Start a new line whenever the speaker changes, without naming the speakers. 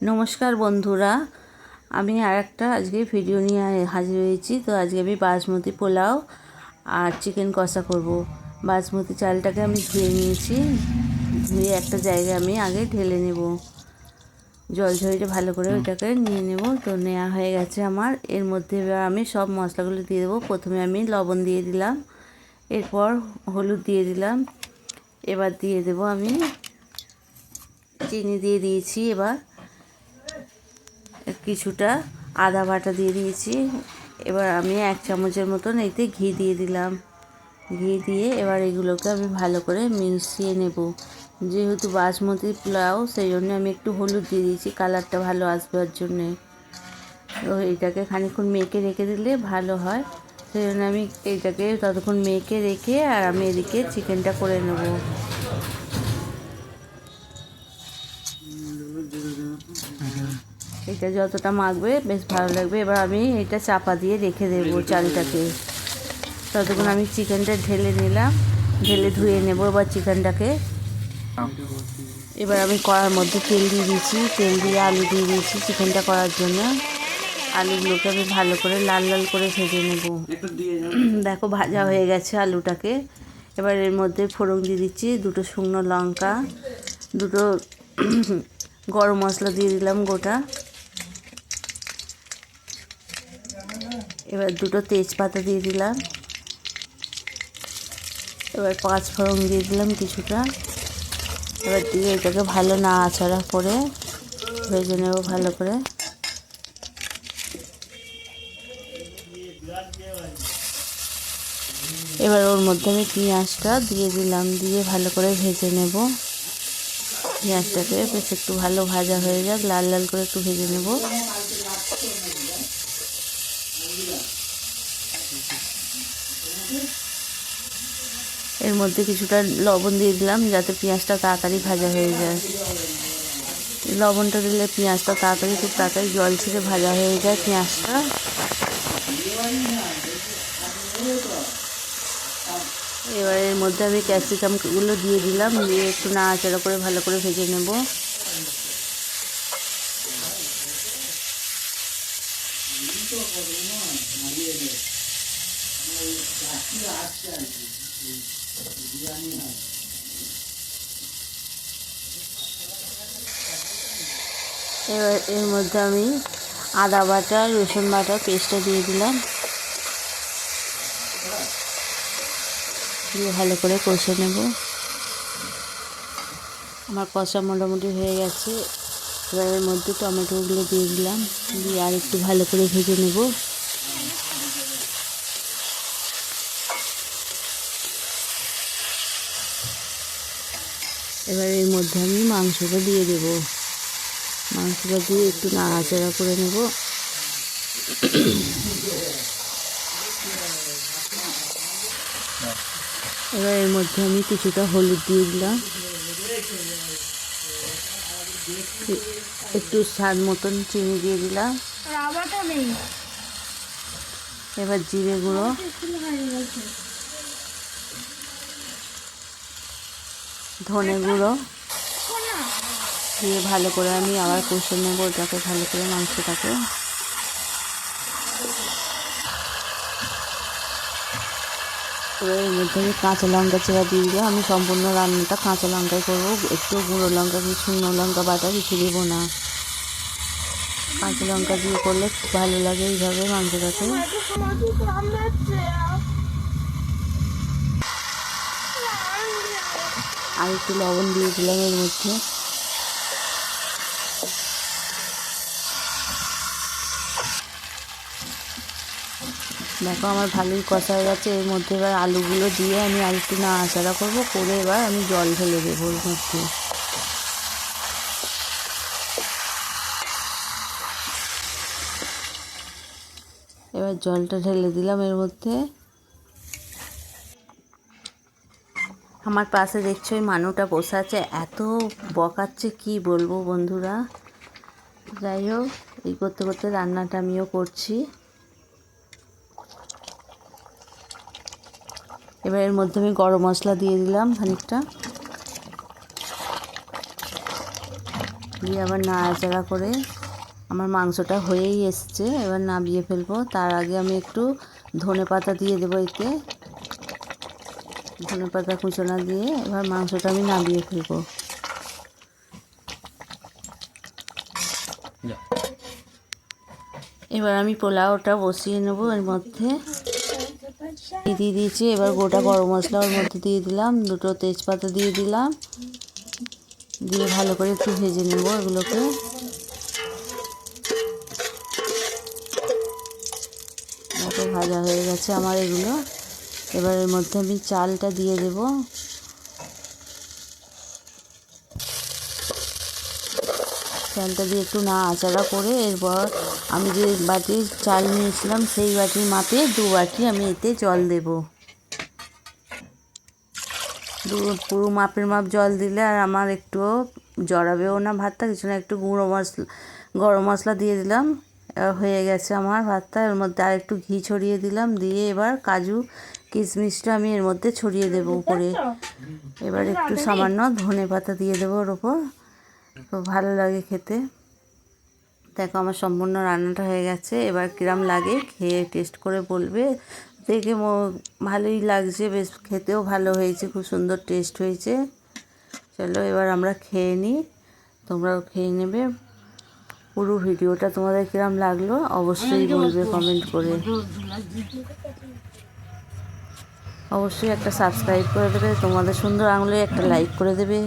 নমস্কার বন্ধুরা, আমি আর একটা আজকে ভিডিও নিয়ে হাজির হয়েছি। তো আজকে আমি বাসমতি পোলাও আর চিকেন কষা করব। বাসমতি চালটাকে আমি ধুয়ে নিয়েছি। ধুয়ে একটা জায়গায় আমি আগে ঢেলে নেব। জল ঝরিয়ে ভালো করে ওইটাকে নিয়ে নেব। তো নেওয়া হয়ে গেছে আমার। এর মধ্যে এবার আমি সব মশলাগুলো দিয়ে দেবো। প্রথমে আমি লবণ দিয়ে দিলাম। এরপর হলুদ দিয়ে দিলাম। এবার দিয়ে দেব আমি চিনি দিয়ে দিয়েছি এবার। কিছুটা আদা বাটা দিয়ে দিয়েছি। এবার আমি এক চামচের মতন এতে ঘি দিয়ে দিলাম। ঘি দিয়ে এবার এগুলোকে আমি ভালো করে মিশিয়ে নেব। যেহেতু বাসমতি পোলাও, সেই জন্য আমি একটু হলুদ দিয়ে দিয়েছি, কালারটা ভালো আসবার জন্যে। তো এটাকে খানিক্ষণ মেখে রেখে দিলে ভালো হয়। সেই জন্য আমি এটাকে ততক্ষণ মেখে রেখে আর আমি এদিকে চিকেনটা করে নেব। এটা যতটা মাখবে বেশ ভালো লাগবে। এবার আমি এটা চাপা দিয়ে রেখে দেবো চালটাকে। ততক্ষণ আমি চিকেনটা ঢেলে নিলাম ঢেলে ধুয়ে নেব এবার চিকেনটাকে। এবার আমি কড়ার মধ্যে তেল দিয়ে দিয়েছি। তেল দিয়ে আলু দিয়ে দিয়েছি চিকেনটা করার জন্য। আলুগুলোকে আমি ভালো করে লাল লাল করে ভেজে নেব। দেখো ভাজা হয়ে গেছে আলুটাকে। এবার এর মধ্যে ফোড়ন দিয়ে দিচ্ছি দুটো শুকনো লঙ্কা দুটো গরম মশলা দিয়ে দিলাম গোটা। এবার দুটো তেজপাতা দিয়ে দিলাম। এবার পাঁচ ফোড়ন দিয়ে দিলাম কিছুটা। এবার দিয়ে এটাকে ভালো নাড়াচাড়া করে ভেজে নেব ভালো করে। এবার ওর মধ্যে আমি পেঁয়াজটা দিয়ে দিলাম, দিয়ে ভালো করে ভেজে নেব। পেঁয়াজটাকে বেশ একটু ভালো ভাজা হয়ে যাক, লাল লাল করে একটু ভেজে নেব। এর মধ্যে কিছুটা লবণ দিয়ে দিলাম যাতে পেঁয়াজটা তাড়াতাড়ি ভাজা হয়ে যায়। লবণটা দিলে পেঁয়াজটা তাড়াতাড়ি খুব তাড়াতাড়ি জল ছেড়ে ভাজা হয়ে যায় পেঁয়াজটা। এবার এর মধ্যে আমি ক্যাপসিকামগুলো দিয়ে দিলাম, দিয়ে একটু নাড়াচাড়া করে ভালো করে ভেজে নেব। এবার এর মধ্যে আমি আদা বাটা, রসুন বাটা পেস্টটা দিয়ে দিলাম। দিয়ে ভালো করে কষে নেব। আমার কষা মোটামুটি হয়ে গেছে। এবার এর মধ্যে টমেটোগুলো দিয়ে দিলাম। দিয়ে আর একটু ভালো করে ভেজে নেব। এবার এর মধ্যে আমি মাংসটা দিয়ে দেব। মাংসটা দিয়ে একটু নাড়াচাড়া করে নেব। এবার এর মধ্যে আমি কিছুটা হলুদ দিয়ে দিলাম। একটু স্বাদ মতন চিনি দিয়ে দিলাম। এবার জিরে গুঁড়ো। ধনে গুঁড়ো। দিয়ে ভালো করে আমি আবার কষে নেব ওটাকে ভালো করে মাংসটাকে। এর মধ্যে আমি কাঁচা লঙ্কা চেরা দিয়ে দিলাম আমি সম্পূর্ণ রান্নাটা কাঁচা লঙ্কায় করব। একটু গুঁড়ো লঙ্কা কি শুকনো লঙ্কা বাটা কিছু দেবো না। কাঁচা লঙ্কা দিয়ে করলে খুব ভালো লাগে এইভাবে মাংসটাকে। আর একটু লবণ দিয়ে দিলাম এর মধ্যে। দেখো আমার ভালোই কষা হয়ে গেছে, এর মধ্যে এবার আলুগুলো দিয়ে আমি আর একটু নাড়াচাড়া করব, করে এবার আমি জল ঢেলে দেবো ওর মধ্যে। এবার জলটা ঢেলে দিলাম এর মধ্যে। আমার পাশে দেখছ ওই মানুটা বসে আছে। এত বকাচ্ছে, কি বলব বন্ধুরা? যাই হোক, এই করতে করতে রান্নাটা আমিও করছি। এবার এর মধ্যে আমি গরম মশলা দিয়ে দিলাম খানিকটা। দিয়ে আবার নাড়াচাড়া করে আমার মাংসটা হয়েই এসছে, এবার নামিয়ে ফেলব। তার আগে আমি একটু ধনে পাতা দিয়ে দেবো এতে। ধনে পাতা কুচোনা দিয়ে এবার মাংসটা আমি নামিয়ে ফেলব। এবার আমি পোলাওটা বসিয়ে নেব এর মধ্যে দিয়ে দিয়েছি। এবার গোটা গরম মশলা ওর মধ্যে দিয়ে দিলাম দুটো তেজপাতা দিয়ে দিলাম। দিয়ে ভালো করে একটু ভেজে নেব এগুলোকে। ভাজা হয়ে গেছে আমার এগুলো। এবার এর মধ্যে আমি চালটা দিয়ে দেব। চালটা দিয়ে একটু নাড়াচাড়া করে এরপর আমি যে বাটির চাল নিয়েছিলাম, সেই বাটির মাপে দু বাটি আমি এতে জল দেব। দু পুরো মাপের মাপ জল দিলে আর আমার একটুও জড়াবেও না ভাতটা, কিছু না একটু গুঁড়ো মশলা, গরম মশলা দিয়ে দিলাম। হয়ে গেছে আমার ভাতটা। এর মধ্যে আর একটু ঘি ছড়িয়ে দিলাম। দিয়ে এবার কাজু কিশমিশটা আমি এর মধ্যে ছড়িয়ে দেবো উপরে। এবার একটু সামান্য ধনে পাতা দিয়ে দেবো ওর ওপর। তো ভালো লাগে খেতে। দেখো আমার সম্পূর্ণ রান্নাটা হয়ে গেছে। এবার কিরাম লাগে খেয়ে টেস্ট করে বলবে। দেখে ভালোই লাগছে। বেশ খেতেও ভালো হয়েছে। খুব সুন্দর টেস্ট হয়েছে। চলো এবার আমরা খেয়ে নিই। তোমরাও খেয়ে নেবে। পুরো ভিডিওটা তোমাদের কিরম লাগল অবশ্যই বলবে কমেন্ট করে। অবশ্যই একটা সাবস্ক্রাইব করে দেবে তোমাদের সুন্দর আঙুলে একটা লাইক করে দেবে।